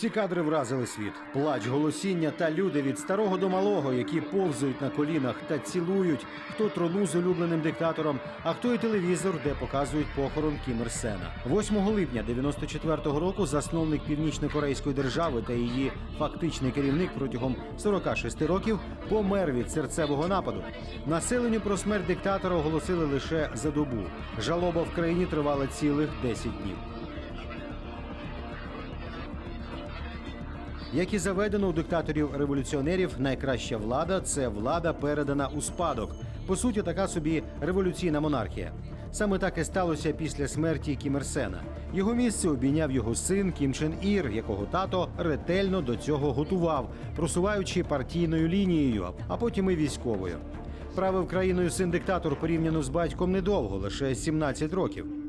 Ці кадри вразили світ. Плач, голосіння та люди від старого до малого, які повзують на колінах та цілують, хто трону з улюбленим диктатором, а хто і телевізор, де показують похорон Кім Ір Сена. 8 липня 94-го року засновник північно-корейської держави та її фактичний керівник протягом 46 років помер від серцевого нападу. Населенню про смерть диктатора оголосили лише за добу. Жалоба в країні тривала цілих 10 днів. Як і заведено у диктаторів-революціонерів, найкраща влада це влада, передана у спадок. По суті, така собі революційна монархія. Саме так і сталося після смерті Кім Ір Сена. Його місце обійняв його син Кім Чен Ір, якого тато ретельно до цього готував, просуваючи партійною лінією, а потім і військовою. Правив країною син диктатор порівняно з батьком недовго, лише 17 років.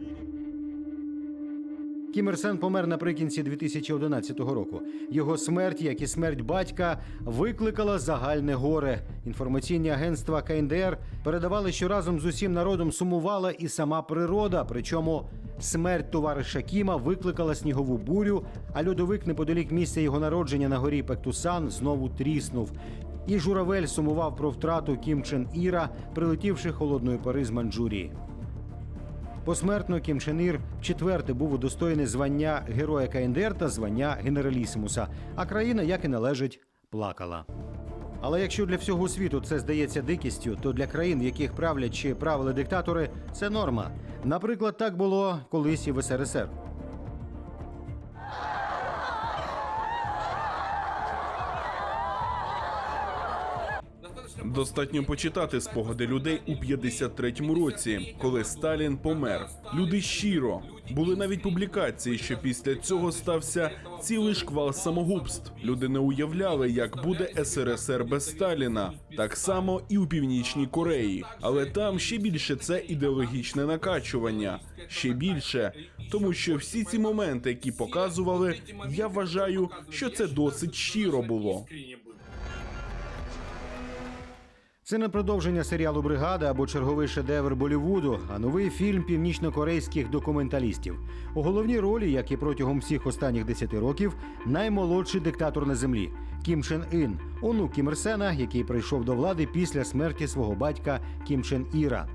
Кім Ір Сен помер наприкінці 2011 року. Його смерть, як і смерть батька, викликала загальне горе. Інформаційні агентства КНДР передавали, що разом з усім народом сумувала і сама природа. Причому смерть товариша Кіма викликала снігову бурю, а льодовик неподалік місця його народження на горі Пектусан знову тріснув. І журавель сумував про втрату Кім Чен Іра, прилетівши холодної пори з Манджурії. Посмертно Кім Чен Ір вчетверте був удостоєний звання Героя КНДР та звання генералісимуса, а країна, як і належить, плакала. Але якщо для всього світу це здається дикістю, то для країн, в яких правлять чи правили диктатори, це норма. Наприклад, так було колись і в СРСР. Достатньо почитати спогади людей у 53-му році, коли Сталін помер. Люди щиро були навіть публікації, що після цього стався цілий шквал самогубств. Люди не уявляли, як буде СРСР без Сталіна. Так само і у північній Кореї. Але там ще більше це ідеологічне накачування. Ще більше, тому що всі ці моменти, які показували, я вважаю, що це досить щиро було. Це не продовження серіалу Бригада або черговий шедевр Болівуду, а новий фільм північно-корейських документалістів. У головній ролі, як і протягом всіх останніх 10 років, наймолодший диктатор на землі Кім Чен Ін, онук Кім Ір Сена, який прийшов до влади після смерті свого батька Кім Чен Іра.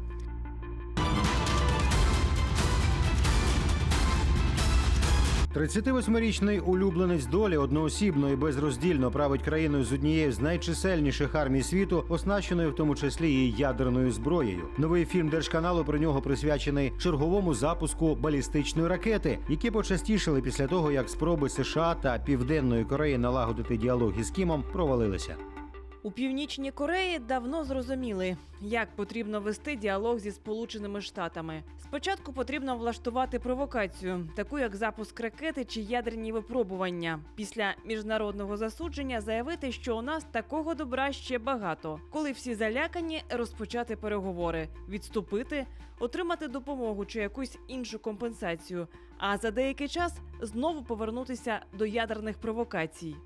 Тридцятивосьмирічний улюбленець долі одноосібно і безроздільно править країною з однією з найчисельніших армій світу, оснащеною в тому числі і ядерною зброєю. Новий фільм держканалу про нього присвячений черговому запуску балістичної ракети, які почастішили після того, як спроби США та Південної Кореї налагодити діалог із Кімом провалилися. У північній Кореї давно зрозуміли, як потрібно вести діалог зі Сполученими Штатами. Спочатку потрібно влаштувати провокацію, таку як запуск ракети чи ядерні випробування. Після міжнародного засудження заявити, що у нас такого добра ще багато. Коли всі залякані, розпочати переговори, відступити, отримати допомогу чи якусь іншу компенсацію. А за деякий час знову повернутися до ядерних провокацій.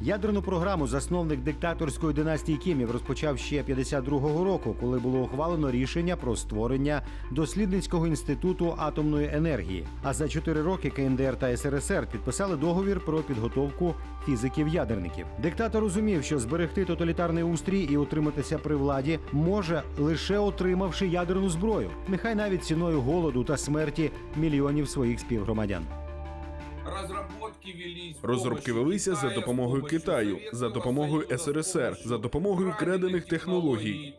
Ядерну програму засновник диктаторської династії Кімів розпочав ще 52-го року, коли було ухвалено рішення про створення дослідницького інституту атомної енергії. А за чотири роки КНДР та СРСР підписали договір про підготовку фізиків-ядерників. Диктатор розумів, що зберегти тоталітарний устрій і утриматися при владі може лише отримавши ядерну зброю, нехай навіть ціною голоду та смерті мільйонів своїх співгромадян. Розробки велися за допомогою Китаю, за допомогою СРСР, за допомогою крадених технологій.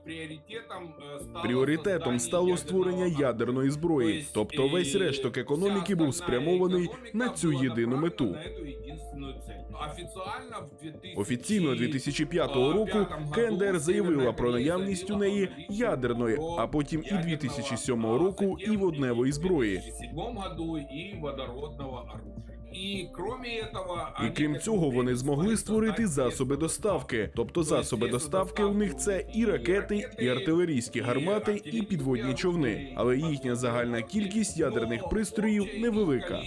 Пріоритетом стало створення ядерної зброї, тобто весь решток економіки був спрямований на цю єдину мету. Офіційно 2005 року КНДР заявила про наявність у неї ядерної, а потім і 2007 року і водневої зброї. І крім цього, вони змогли створити засоби доставки. Тобто засоби доставки у них це і ракети, і артилерійські гармати, і підводні човни. Але їхня загальна кількість ядерних пристроїв невелика.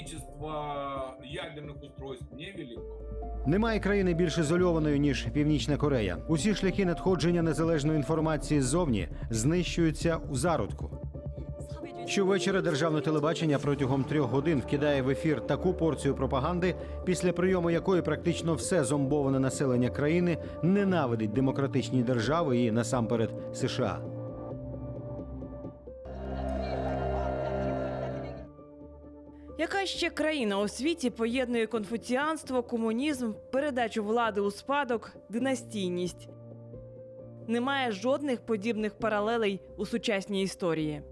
Немає країни більш ізольованої ніж Північна Корея. Усі шляхи надходження незалежної інформації ззовні знищуються у зародку. Щовечора державне телебачення протягом трьох годин вкидає в ефір таку порцію пропаганди, після прийому якої практично все зомбоване населення країни ненавидить демократичні держави і насамперед США. Яка ще країна у світі поєднує конфуціанство, комунізм, передачу влади у спадок, династійність? Немає жодних подібних паралелей у сучасній історії.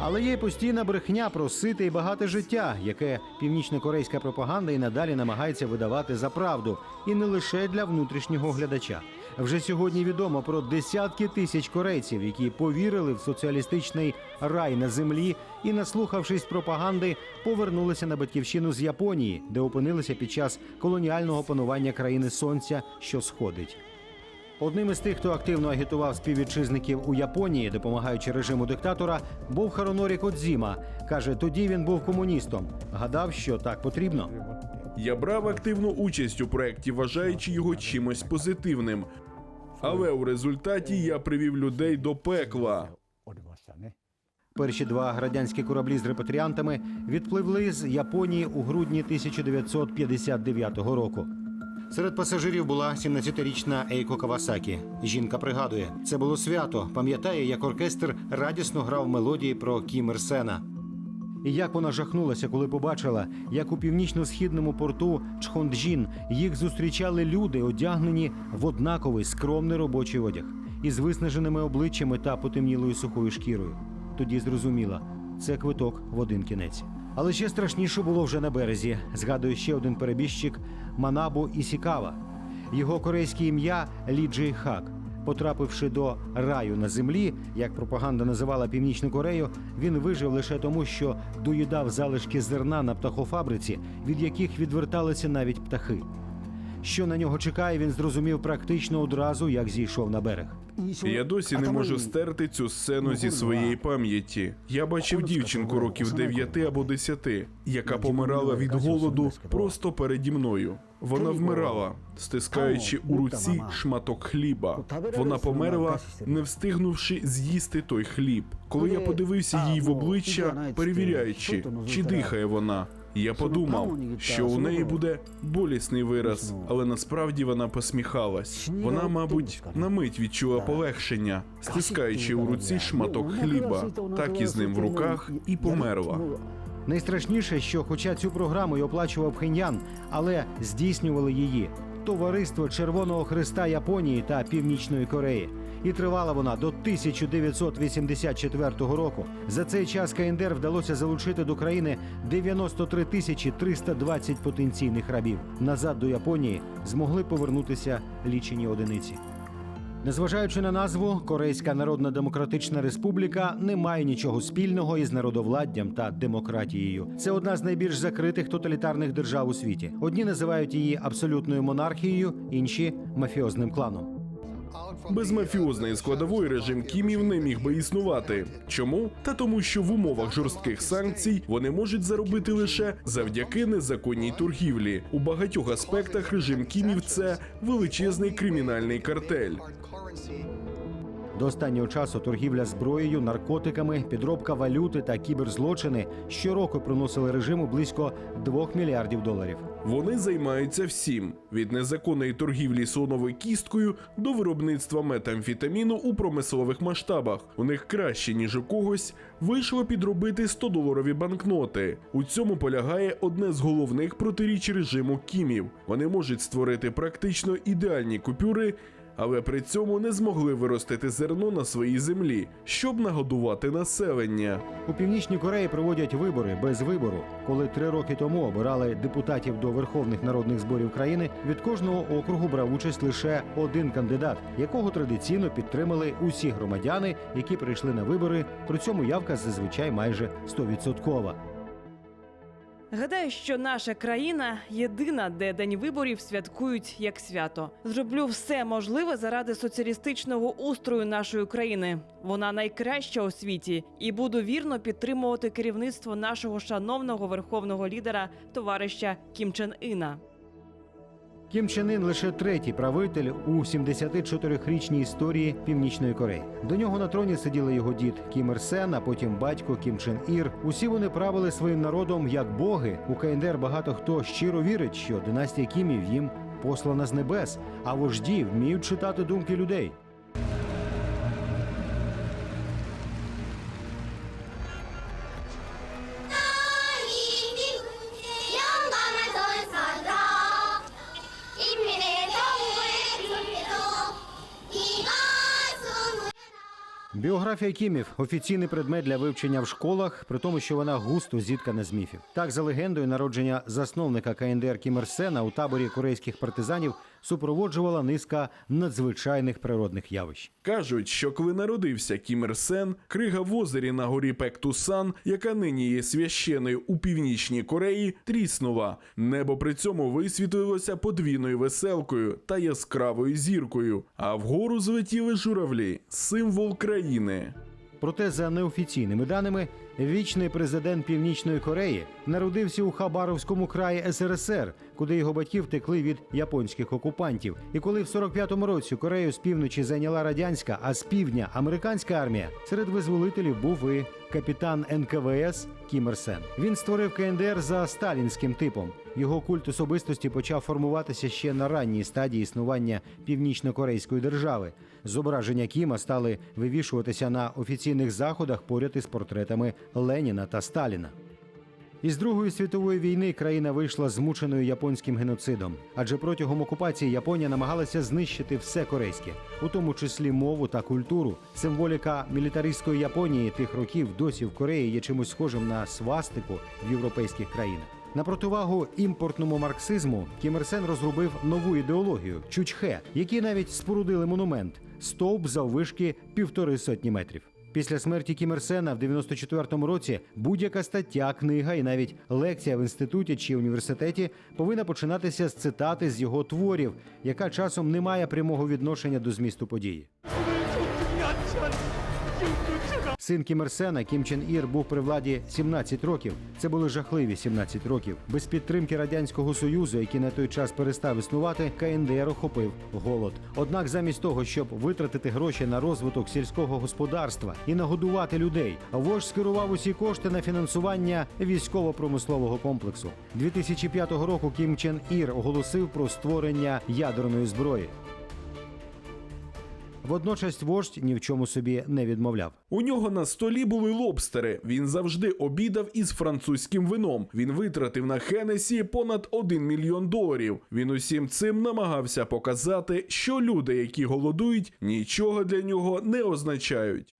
Але є постійна брехня про сите і багате життя, яке північно-корейська пропаганда і надалі намагається видавати за правду, і не лише для внутрішнього глядача. Вже сьогодні відомо про десятки тисяч корейців, які повірили в соціалістичний рай на землі і, наслухавшись пропаганди, повернулися на батьківщину з Японії, де опинилися під час колоніального панування країни сонця, що сходить. Одним із тих, хто активно агітував співвітчизників у Японії, допомагаючи режиму диктатора, був Харонорі Кодзіма. каже, тоді він був комуністом. Гадав, що так потрібно. Я брав активну участь у проєкті, вважаючи його чимось позитивним. Але у результаті я привів людей до пекла. Перші два радянські кораблі з репатріантами відпливли з Японії у грудні 1959 року. Серед пасажирів була 17-річна Ейко Кавасакі. Жінка пригадує, це було свято. Пам'ятає, як оркестр радісно грав мелодії про Кім Ір Сена. І як вона жахнулася, коли побачила, як у північно-східному порту Чхонджін їх зустрічали люди, одягнені в однаковий скромний робочий одяг, із виснаженими обличчями та потемнілою сухою шкірою. Тоді зрозуміла, це квиток в один кінець. Але ще страшніше було вже на березі. Згадує ще один перебіжчик Манабу Ісікава. Його корейське ім'я Лі Джей Хак. Потрапивши до раю на землі, як пропаганда називала Північну Корею, він вижив лише тому, що доїдав залишки зерна на птахофабриці, від яких відверталися навіть птахи. Що на нього чекає, він зрозумів практично одразу, як зійшов на берег. Я досі не можу стерти цю сцену зі своєї пам'яті. Я бачив дівчинку років 9 або 10, яка помирала від голоду просто переді мною. Вона вмирала, стискаючи у руці шматок хліба. Вона померла, не встигнувши з'їсти той хліб. Коли я подивився їй в обличчя, перевіряючи, чи дихає вона. Я подумав, що у неї буде болісний вираз, але насправді вона посміхалась. Вона, мабуть, на мить відчула полегшення, стискаючи у руці шматок хліба, так і з ним в руках, і померла. Найстрашніше, що, хоча цю програму й оплачував Пхеньян, але здійснювали її товариство Червоного Христа Японії та Північної Кореї. І тривала вона до 1984 року. За цей час КНДР вдалося залучити до країни 93 тисячі 320 потенційних рабів. Назад до Японії змогли повернутися лічені одиниці. Незважаючи на назву, Корейська Народна Демократична Республіка не має нічого спільного із народовладдям та демократією. Це одна з найбільш закритих тоталітарних держав у світі. Одні називають її абсолютною монархією, інші мафіозним кланом. Без мафіозної складової режим Кімів не міг би існувати. Чому? Та тому, що в умовах жорстких санкцій вони можуть заробити лише завдяки незаконній торгівлі. У багатьох аспектах режим Кімів це величезний кримінальний картель. До останнього часу торгівля зброєю, наркотиками, підробка валюти та кіберзлочини щороку приносили режиму близько 2 мільярдів доларів. Вони займаються всім від незаконної торгівлі слоновою кісткою до виробництва метамфітаміну у промислових масштабах. У них краще ніж у когось вийшло підробити 100-доларові банкноти. У цьому полягає одне з головних протиріч режиму кімів. Вони можуть створити практично ідеальні купюри. Але при цьому не змогли виростити зерно на своїй землі, щоб нагодувати населення. У північній Кореї проводять вибори без вибору. Коли три роки тому обирали депутатів до верховних народних зборів країни, від кожного округу брав участь лише один кандидат, якого традиційно підтримали усі громадяни, які прийшли на вибори. При цьому явка зазвичай майже 100%. Гадаю, що наша країна єдина, де день виборів святкують як свято. Зроблю все можливе заради соціалістичного устрою нашої країни. Вона найкраща у світі, і буду вірно підтримувати керівництво нашого шановного верховного лідера, товариша Кім Чен Іна. Кім Чен Ін лише третій правитель у 74-річній історії Північної Кореї. До нього на троні сиділи його дід Кім Ір Сен, а потім батько Кім Чен Ір. Усі вони правили своїм народом як боги. У КНДР багато хто щиро вірить, що династія Кімів їм послана з небес, а вожді вміють читати думки людей. Біографія Кімів офіційний предмет для вивчення в школах, при тому, що вона густо зіткана з міфів. Так, за легендою, народження засновника КНДР Кім Ір Сена у таборі корейських партизанів супроводжувала низка надзвичайних природних явищ. Кажуть, що коли народився Кім Сен, крига в озері на горі Пектусан, яка нині є священою у північній Кореї, тріснула. Небо при цьому висвітлилося подвійною веселкою та яскравою зіркою. А вгору злетіли журавлі, символ країни. Проте, за неофіційними даними, вічний президент Північної Кореї народився у Хабаровському краї СРСР, куди його батьки втекли від японських окупантів. І коли в 45-му році Корею з півночі зайняла радянська, а з півдня американська армія, серед визволителів був і капітан НКВС Кім Ір Сен. Він створив КНДР за сталінським типом. Його культ особистості почав формуватися ще на ранній стадії існування північно-корейської держави. Зображення Кіма стали вивішуватися на офіційних заходах поряд із портретами Леніна та Сталіна. Із Другої світової війни країна вийшла змученою японським геноцидом, адже протягом окупації Японія намагалася знищити все корейське, у тому числі мову та культуру. Символіка мілітаристської Японії тих років досі в Кореї є чимось схожим на свастику в європейських країнах. На противагу імпортному марксизму Кім Ір Сен розробив нову ідеологію чучхе, які навіть спорудили монумент стовп заввишки півтори сотні метрів. Після смерті Кімерсена в 94-му році будь-яка стаття, книга і навіть лекція в інституті чи університеті повинна починатися з цитати з його творів, яка часом не має прямого відношення до змісту події. Син Кім Ір Сена Кім Чен Ір був при владі 17 років. Це були жахливі 17 років. Без підтримки радянського союзу, який на той час перестав існувати, КНДР охопив голод. Однак, замість того, щоб витратити гроші на розвиток сільського господарства і нагодувати людей, вождь скерував усі кошти на фінансування військово-промислового комплексу. 2005 року Кім Чен Ір оголосив про створення ядерної зброї. Водночас вождь ні в чому собі не відмовляв. У нього на столі були лобстери. Він завжди обідав із французьким вином. Він витратив на Хенесі понад 1 мільйон доларів. Він усім цим намагався показати, що люди, які голодують, нічого для нього не означають.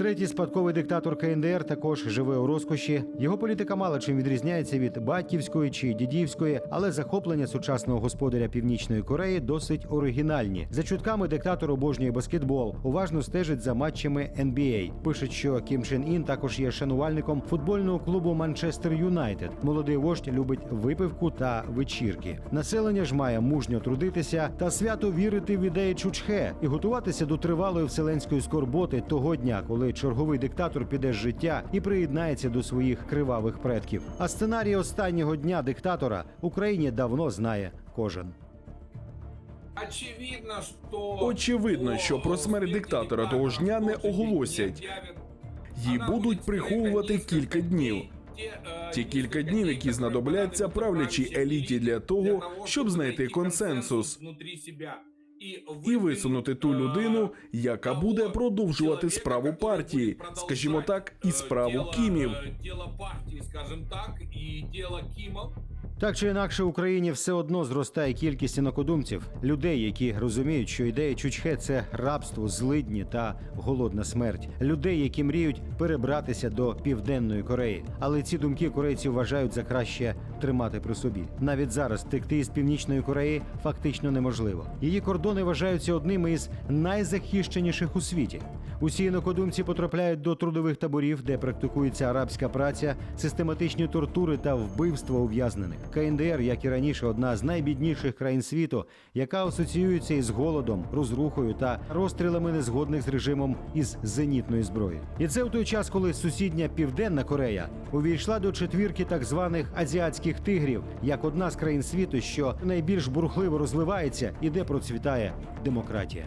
Третій спадковий диктатор КНДР також живе у розкоші. Його політика мало чим відрізняється від батьківської чи дідівської, але захоплення сучасного господаря Північної Кореї досить оригінальні. За чутками диктатор обожнює баскетбол, уважно стежить за матчами NBA. Пишуть, що Кім Чен Ін також є шанувальником футбольного клубу Манчестер Юнайтед. Молодий вождь любить випивку та вечірки. Населення ж має мужньо трудитися та свято вірити в ідеї Чучхе і готуватися до тривалої вселенської скорботи того дня, коли черговий диктатор піде з життя і приєднається до своїх кривавих предків. А сценарій останнього дня диктатора Україні давно знає кожен. Очевидно, що Очевидно, що про смерть диктатора того ж дня не оголосять. Її будуть приховувати кілька днів. Ті кілька днів, які знадобляться правлячій еліті для того, щоб знайти консенсус і висунути ту людину, яка буде продовжувати справу партії, скажімо так, і справу Кімів. Діло партії, скажімо так, і діло Кімов. Так чи інакше, в Україні все одно зростає кількість інакодумців, людей, які розуміють, що ідея Чучхе це рабство, злидні та голодна смерть, людей, які мріють перебратися до південної Кореї. Але ці думки корейці вважають за краще тримати при собі. Навіть зараз втекти із північної Кореї фактично неможливо. Її кордони вважаються одними із найзахищеніших у світі. Усі інокодумці потрапляють до трудових таборів, де практикується арабська праця, систематичні тортури та вбивства ув'язнених. КНДР, як і раніше, одна з найбідніших країн світу, яка асоціюється із голодом, розрухою та розстрілами незгодних з режимом із зенітної зброї. І це в той час, коли сусідня Південна Корея увійшла до четвірки так званих азіатських африканських тигрів як одна з країн світу, що найбільш бурхливо розливається, і де процвітає демократія.